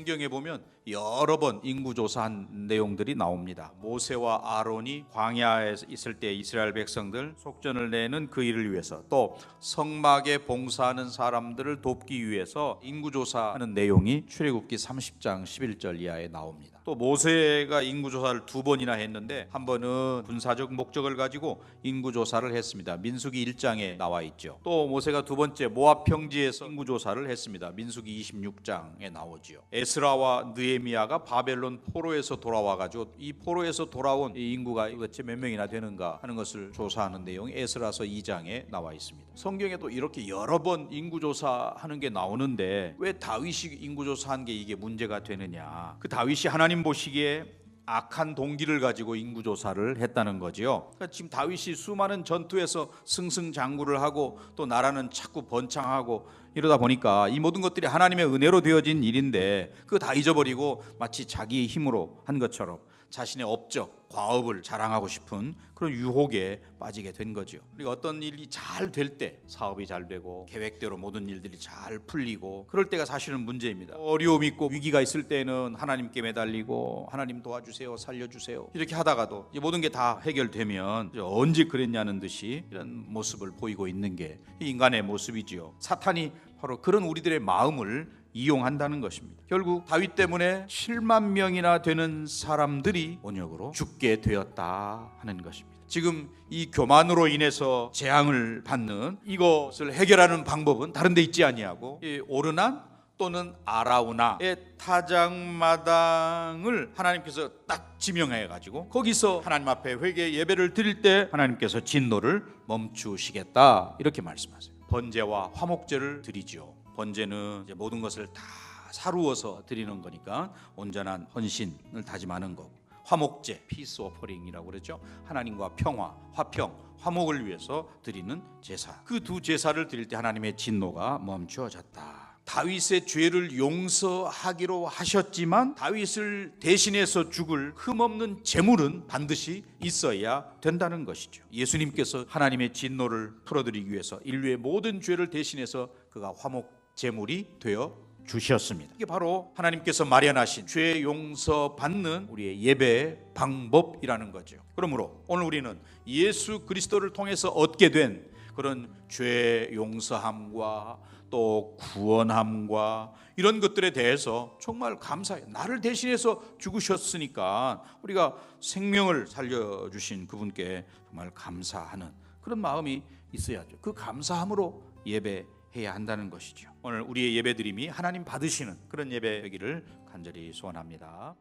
성경에 보면 여러 번 인구 조사한 내용들이 나옵니다. 모세와 아론이 광야에 있을 때 이스라엘 백성들 속전을 내는 그 일을 위해서 또 성막에 봉사하는 사람들을 돕기 위해서 인구 조사하는 내용이 출애굽기 30장 11절 이하에 나옵니다. 또 모세가 인구 조사를 두 번이나 했는데 한 번은 군사적 목적을 가지고 인구 조사를 했습니다. 민수기 1장에 나와 있죠. 또 모세가 두 번째 모압 평지에서 인구 조사를 했습니다. 민수기 26장에 나오지요. 에스라와 느헤미야가 바벨론 포로에서 돌아와 가지고 이 포로에서 돌아온 이 인구가 도대체 몇 명이나 되는가 하는 것을 조사하는 내용이 에스라서 2장에 나와 있습니다. 성경에 도 이렇게 여러 번 인구 조사하는 게 나오는데 왜 다윗이 인구 조사한 게 이게 문제가 되느냐? 그 다윗이 하나님 보시기에 악한 동기를 가지고 인구 조사를 했다는 거지요. 그러니까 지금 다윗이 수많은 전투에서 승승장구를 하고 또 나라는 자꾸 번창하고 이러다 보니까 이 모든 것들이 하나님의 은혜로 되어진 일인데 그거 다 잊어버리고 마치 자기의 힘으로 한 것처럼 자신의 업적, 과업을 자랑하고 싶은 그런 유혹에 빠지게 된 거죠. 우리가 어떤 일이 잘 될 때 사업이 잘 되고 계획대로 모든 일들이 잘 풀리고 그럴 때가 사실은 문제입니다. 어려움 있고 위기가 있을 때는 하나님께 매달리고 하나님 도와주세요, 살려주세요 이렇게 하다가도 이제 모든 게 다 해결되면 언제 그랬냐는 듯이 이런 모습을 보이고 있는 게 인간의 모습이지요. 사탄이 바로 그런 우리들의 마음을 이용한다는 것입니다. 결국 다윗 때문에 7만 명이나 되는 사람들이 원역으로 죽게 되었다 하는 것입니다. 지금 이 교만으로 인해서 재앙을 받는 이것을 해결하는 방법은 다른 데 있지 아니하고 이 오르난 또는 아라우나의 타작마당을 하나님께서 딱 지명해 가지고 거기서 하나님 앞에 회개 예배를 드릴 때 하나님께서 진노를 멈추시겠다 이렇게 말씀하세요. 번제와 화목제를 드리죠. 번제는 모든 것을 다 사루어서 드리는 거니까 온전한 헌신을 다짐하는 거고 화목제 피스 오퍼링이라고 그러죠. 하나님과 평화, 화평, 화목을 위해서 드리는 제사. 그 두 제사를 드릴 때 하나님의 진노가 멈추어졌다. 다윗의 죄를 용서하기로 하셨지만 다윗을 대신해서 죽을 흠없는 제물은 반드시 있어야 된다는 것이죠. 예수님께서 하나님의 진노를 풀어드리기 위해서 인류의 모든 죄를 대신해서 그가 화목 제물이 되어 주셨습니다. 이게 바로 하나님께서 마련하신 죄 용서 받는 우리의 예배 방법이라는 거죠. 그러므로 오늘 우리는 예수 그리스도를 통해서 얻게 된 그런 죄 용서함과 또 구원함과 이런 것들에 대해서 정말 감사해요. 나를 대신해서 죽으셨으니까 우리가 생명을 살려주신 그분께 정말 감사하는 그런 마음이 있어야죠. 그 감사함으로 예배해야 한다는 것이죠. 오늘 우리의 예배드림이 하나님 받으시는 그런 예배이기를 간절히 소원합니다.